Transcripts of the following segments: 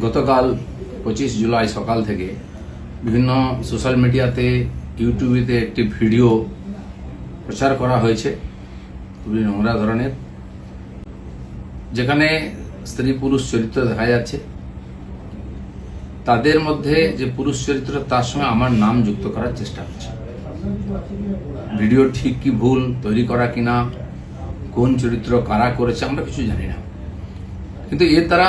গতকাল পঁচিশ জুলাই সকাল থেকে বিভিন্ন সোশ্যাল মিডিয়াতে, ইউটিউবেতে একটি ভিডিও প্রচার করা হয়েছে, খুবই নোংরা ধরনের, যেখানে স্ত্রী পুরুষ চরিত্র দেখা যাচ্ছে। তাদের মধ্যে যে পুরুষ চরিত্র, তার সঙ্গে আমার নাম যুক্ত করার চেষ্টা হচ্ছে ভিডিও ঠিক কি ভুল, তৈরি করা কিনা, কোন চরিত্র কারা করেছে, আমরা কিছু জানি না। কিন্তু এর দ্বারা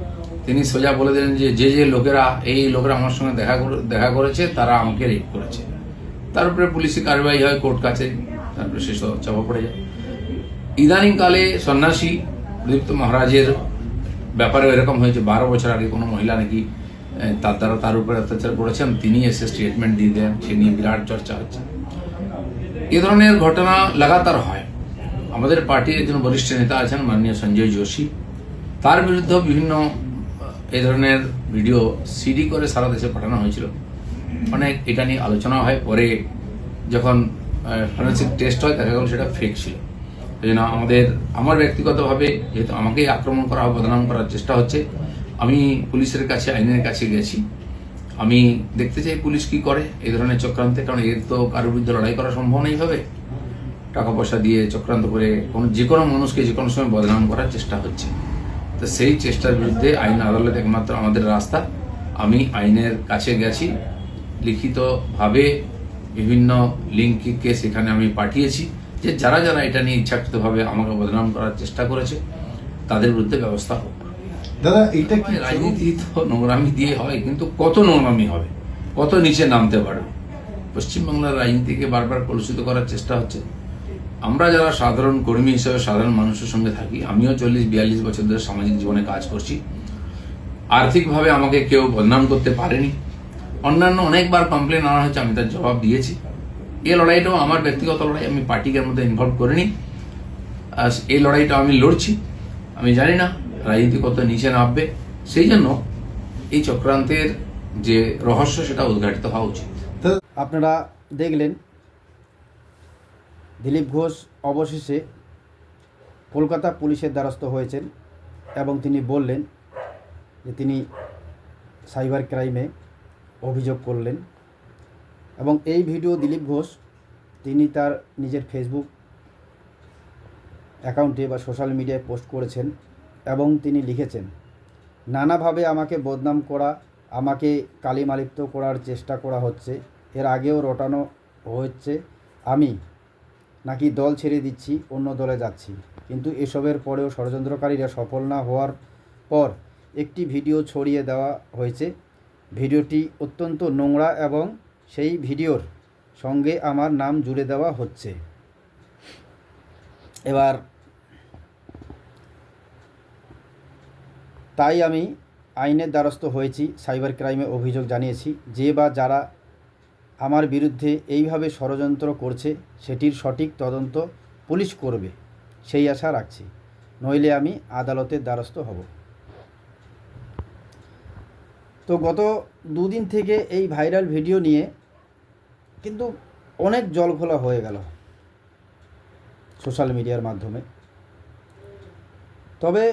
তিনি সোজা বলে দিলেন যে যে যে লোকেরা, এই লোকেরা আমার সঙ্গে দেখা দেখা করেছে, তারা আমাকে রেপ করেছে। তার উপরে পুলিশি কারবাই হয় কোর্ট কাছে তারপরে শেষ চাপা পড়ে যায়। ইদানিংকালে সন্ন্যাসী প্রদীপ্ত মহারাজের ব্যাপারে এরকম হয়েছে। বারো বছর আগে কোনো মহিলা নাকি তার দ্বারা তার উপরে অত্যাচার করেছেন, তিনি এসে স্টেটমেন্ট দিয়ে দেন, সে নিয়ে বিরাট চর্চা হচ্ছে। এ ধরনের ঘটনা লাগাতার হয়। আমাদের পার্টির একজন বরিষ্ঠ নেতা আছেন, মাননীয় সঞ্জয় যোশী। তার বিরুদ্ধে বিভিন্ন এই ধরনের ভিডিও সিডি করে সারা দেশে পাঠানো হয়েছিল। অনেক এটা নিয়ে আলোচনা হয়। পরে যখন ফরেন্সিক টেস্ট হয়, দেখা গেল সেটা ফেক ছিল। এই জন্য আমাদের, আমার ব্যক্তিগতভাবে যেহেতু আমাকেই আক্রমণ করা, বদনাম করার চেষ্টা হচ্ছে, আমি পুলিশের কাছে, আইনের কাছে গেছি। আমি দেখতে চাই পুলিশ কি করে এই ধরনের চক্রান্তে, কারণ এর তো কারোর বিরুদ্ধে লড়াই করা সম্ভব নেই হবে টাকা পয়সা দিয়ে চক্রান্ত করে কোনো, যে কোনো মানুষকে যে কোনো সময় বদনাম করার চেষ্টা হচ্ছে। তো সেই চেষ্টার বিরুদ্ধে আইন আদালত একমাত্র আমাদের রাস্তা। আমি আইনের কাছে গেছি লিখিতভাবে বিভিন্ন লিঙ্ককে সেখানে আমি পাঠিয়েছি যে যারা যারা এটা নিয়ে ইচ্ছাকৃতভাবে আমাকে বদনাম করার চেষ্টা করেছে তাদের বিরুদ্ধে ব্যবস্থা হোক। দাদা এটা কি রাজনীতি তো নোংরামি দিয়ে হয় কিন্তু কত নোংরামি হবে? কত নিচে নামতে পারবে? পশ্চিমবাংলার রাজনীতিকে বারবার কলুষিত করার চেষ্টা হচ্ছে। আমরা যারা সাধারণ কর্মী হিসেবে, সাধারণ মানুষের সঙ্গে থাকি, আমিও চল্লিশ, বিয়াল্লিশ বছর ধরে সামাজিক জীবনে কাজ করছি। আর্থিকভাবে আমাকে কেউ বদনাম করতে পারেনি। অন্যান্য অনেকবার কমপ্লেন আনা হয়েছে, আমি তার জবাব দিয়েছি। এই লড়াইটাও আমার ব্যক্তিগত লড়াই, আমি পার্টিকে মধ্যে ইনভলভ করিনি। এই লড়াইটা আমি লড়ছি। আমি জানি না, রাজনীতি কত নিচে নামবে। সেই জন্য এই চক্রান্তের যে রহস্য, সেটা উদ্ঘাটিত হওয়া উচিত। আপনারা দেখলেন দিলীপ ঘোষ অবশেষে কলকাতা পুলিশের দ্বারস্থ হয়েছেন এবং তিনি বললেন যে তিনি সাইবার ক্রাইমে অভিযোগ করলেন এবং এই ভিডিও দিলীপ ঘোষ, তিনি তার নিজের ফেসবুক অ্যাকাউন্টে বা সোশ্যাল মিডিয়ায় পোস্ট করেছেন এবং তিনি লিখেছেন, নানাভাবে আমাকে বদনাম করা, আমাকে কালিমালিপ্ত করার চেষ্টা করা হচ্ছে। এর আগেও রটানো হচ্ছে আমি নাকি দল ছেড়ে দিচ্ছি, অন্য দলে যাচ্ছি। কিন্তু এসবের পরেও ষড়যন্ত্রকারীরা সফল না হওয়ার পর একটি ভিডিও ছড়িয়ে দেওয়া হয়েছে। ভিডিওটি অত্যন্ত নোংরা এবং সেই ভিডিওর সঙ্গে আমার নাম জুড়ে দেওয়া হচ্ছে। এবার তাই আমি আইনের দ্বারস্থ হয়েছি, সাইবার ক্রাইমে অভিযোগ জানিয়েছি। যে বা যারা আমার বিরুদ্ধে এইভাবে ষড়যন্ত্র করছে, সেটির সঠিক তদন্ত পুলিশ করবে, সেই আশা রাখছি। নইলে আমি আদালতের দ্বারস্থ হব। তো গত দুদিন থেকে এই ভাইরাল ভিডিও নিয়ে কিন্তু অনেক জলঘোলা হয়ে গেল সোশ্যাল মিডিয়ার মাধ্যমে। তবে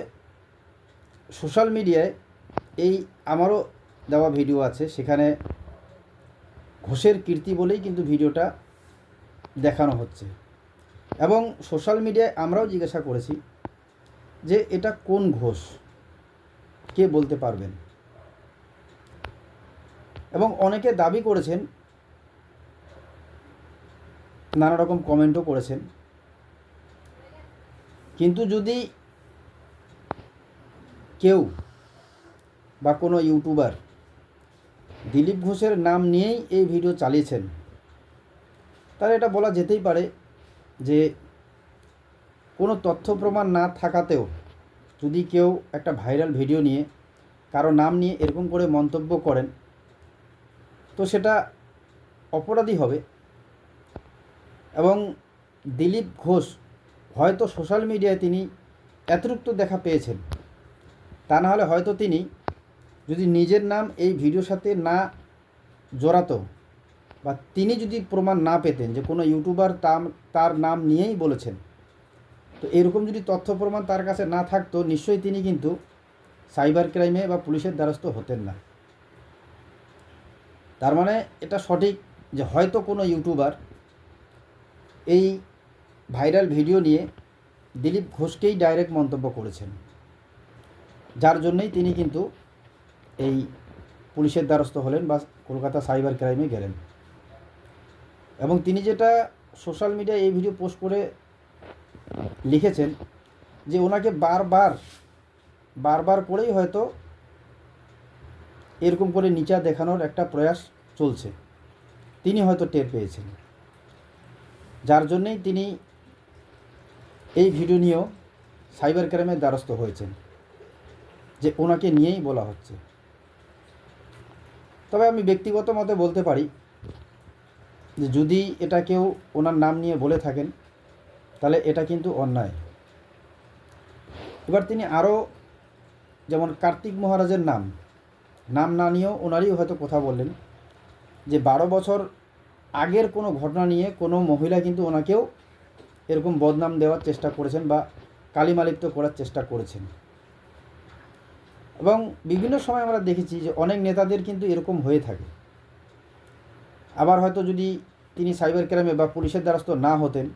সোশ্যাল মিডিয়ায় এই আমারও দেওয়া ভিডিও আছে, সেখানে ঘোষের কীর্তি বলেই কিন্তু ভিডিওটা দেখানো হচ্ছে। এবং সোশ্যাল মিডিয়ায় আমরাও জিজ্ঞাসা করেছি যে এটা কোন ঘোষ? কে বলতে পারবেন? এবং অনেকে দাবি করেছেন, নানা রকম কমেন্টও করেছেন। কিন্তু যদি কেউ বা কোনো ইউটিউবার দিলীপ ঘোষের নাম নিয়েই এই ভিডিও চালিয়েছেন। তাহলে এটা বলা যেতেই পারে যে কোনো তথ্য প্রমাণ না থাকাতেও যদি কেউ একটা ভাইরাল ভিডিও নিয়ে কারও নাম নিয়ে এরকম করে মন্তব্য করেন, তো সেটা অপরাধী হবে। এবং দিলীপ ঘোষ হয়তো সোশ্যাল মিডিয়ায় তিনি এতটুক দেখা পেয়েছেন। তা না হলে হয়তো তিনি যদি নিজের নাম এই ভিডিওর সাথে না জড়াতো, বা তিনি যদি প্রমাণ না পেতেন যে কোনো ইউটিউবার তার নাম নিয়েই বলেছেন, তো এরকম যদি তথ্য প্রমাণ তার কাছে না থাকতো, নিশ্চয়ই তিনি কিন্তু সাইবার ক্রাইমে বা পুলিশের দ্বারস্থ হতেন না। তার মানে এটা সঠিক যে হয়তো কোনো ইউটিউবার এই ভাইরাল ভিডিও নিয়ে দিলীপ ঘোষকেই ডাইরেক্ট মন্তব্য করেছেন, যার জন্যই তিনি কিন্তু এই পুলিশের দ্বারস্থ হলেন বা কলকাতা সাইবার ক্রাইমে গেলেন। এবং তিনি যেটা সোশ্যাল মিডিয়ায় এই ভিডিও পোস্ট করে লিখেছেন যে ওনাকে বারবার বারবার করেই হয়তো এরকম করে নিচা দেখানোর একটা প্রয়াস চলছে। তিনি হয়তো টের পেয়েছেন। যার জন্যেই তিনি এই ভিডিও নিয়েও সাইবার ক্রাইমের দ্বারস্থ হয়েছেন। যে ওনাকে নিয়েই বলা হচ্ছে। তবে আমি ব্যক্তিগত মতে বলতে পারি যে যদি এটা কেউ ওনার নাম নিয়ে বলে থাকেন, তাহলে এটা কিন্তু অন্যায়। এবার তিনি আরও যেমন কার্তিক মহারাজের নাম নাম না নিয়েও ওনারই হয়তো কথা বললেন যে বারো বছর আগের কোনো ঘটনা নিয়ে কোনো মহিলা কিন্তু ওনাকেও এরকম বদনাম দেওয়ার চেষ্টা করেছেন বা কালিমালিপ্ত করার চেষ্টা করেছেন। এবং বিভিন্ন সময় আমরা দেখেছি যে অনেক নেতাদের কিন্তু এরকম হয়ে থাকে। আবার হয়তো যদি তিনি সাইবার ক্রাইমে বা পুলিশের দ্বারস্থ না হতেন,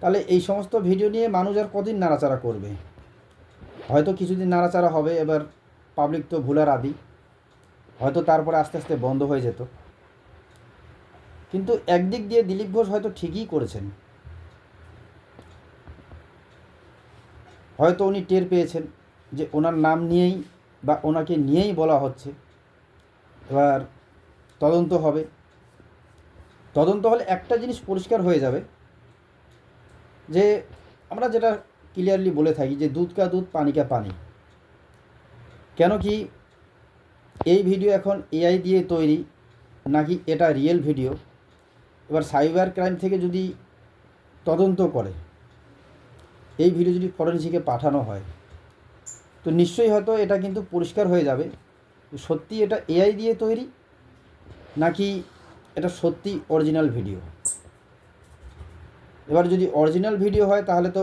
তাহলে এই সমস্ত ভিডিও নিয়ে মানুষ আর কদিন নাড়াচাড়া করবে? হয়তো কিছুদিন নাড়াচাড়া হবে, এবার পাবলিক তো ভুলার আদি। হয়তো তারপরে আস্তে আস্তে বন্ধ হয়ে যেত। কিন্তু একদিক দিয়ে দিলীপ ঘোষ হয়তো ঠিকই করেছেন। হয়তো উনি টের পেয়েছেন। যে ওনার নাম নিয়েই বা ওনাকে নিয়েই বলা হচ্ছে। এবার তদন্ত হবে। তদন্ত হলে একটা জিনিস পরিষ্কার হয়ে যাবে যে আমরা যেটা ক্লিয়ারলি বলে থাকি যে দুধ কা দুধ, পানি কা পানি। কেন কি এই ভিডিও এখন এআই দিয়ে তৈরি, নাকি এটা রিয়েল ভিডিও এবার সাইবার ক্রাইম থেকে যদি তদন্ত করে, এই ভিডিও যদি ফরেন্সিকে পাঠানো হয় তো নিশ্চয়ই হয়তো এটা কিন্তু পরিষ্কার হয়ে যাবে। সত্যি এটা এআই দিয়ে তৈরি, নাকি এটা সত্যি অরিজিনাল ভিডিও এবার যদি অরিজিনাল ভিডিও হয়, তাহলে তো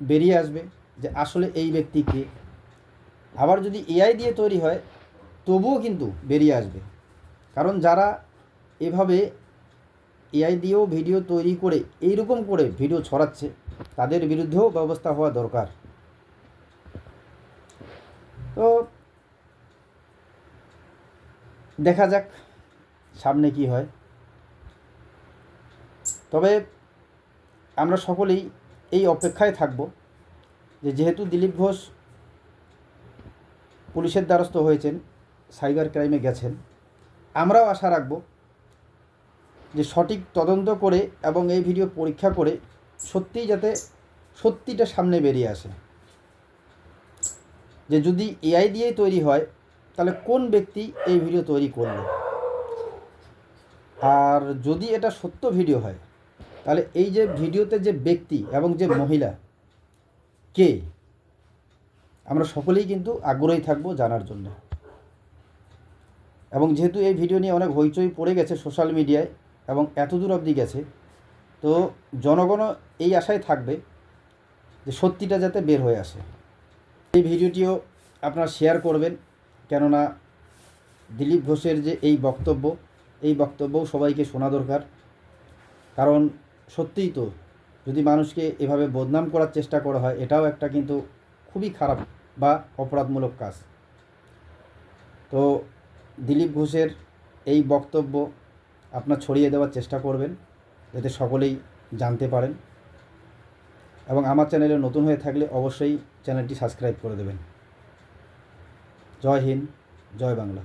বেরিয়ে আসবে যে আসলে এই ব্যক্তি কে। আবার যদি এআই দিয়ে তৈরি হয়, তবুও কিন্তু বেরিয়ে আসবে। কারণ যারা এভাবে এআই দিয়েও ভিডিও তৈরি করে, এইরকম করে ভিডিও ছড়াচ্ছে, তাদের বিরুদ্ধেও ব্যবস্থা হওয়া দরকার। তো দেখা যাক সামনে কি হয়। তবে আমরা সকলেই এই অপেক্ষায় থাকব যে যেহেতু দিলীপ ঘোষ পুলিশের দ্বারস্থ হয়েছেন, সাইবার ক্রাইমে গেছেন, আমরাও আশা রাখব যে সঠিক তদন্ত করে এবং এই ভিডিও পরীক্ষা করে সত্যিই যাতে সত্যিটা সামনে বেরিয়ে আসে। যে যদি এআই দিয়েই তৈরি হয়, তাহলে কোন ব্যক্তি এই ভিডিও তৈরি করল? আর যদি এটা সত্য ভিডিও হয়, তাহলে এই যে ভিডিওতে যে ব্যক্তি এবং যে মহিলা, কে? আমরা সকলেই কিন্তু আগ্রহী থাকব জানার জন্য। এবং যেহেতু এই ভিডিও নিয়ে অনেক হইচই পড়ে গেছে সোশ্যাল মিডিয়ায় এবং এত দূর অবধি গেছে, তো জনগণও এই আশায় থাকবে যে সত্যিটা যাতে বের হয়ে আসে। এই ভিডিওটিও আপনারা শেয়ার করবেন, কেননা দিলীপ ঘোষের যে এই বক্তব্য, এই বক্তব্যও সবাইকে শোনা দরকার। কারণ সত্যিই তো, যদি মানুষকে এভাবে বদনাম করার চেষ্টা করা হয়, এটাও একটা কিন্তু খুবই খারাপ বা অপরাধমূলক কাজ। তো দিলীপ ঘোষের এই বক্তব্য আপনার ছড়িয়ে দেওয়ার চেষ্টা করবেন, যাতে সকলেই জানতে পারেন। এবং আমার চ্যানেলে নতুন হয়ে থাকলে অবশ্যই চ্যানেলটি সাবস্ক্রাইব করে দেবেন। জয় হিন্দ, জয় বাংলা।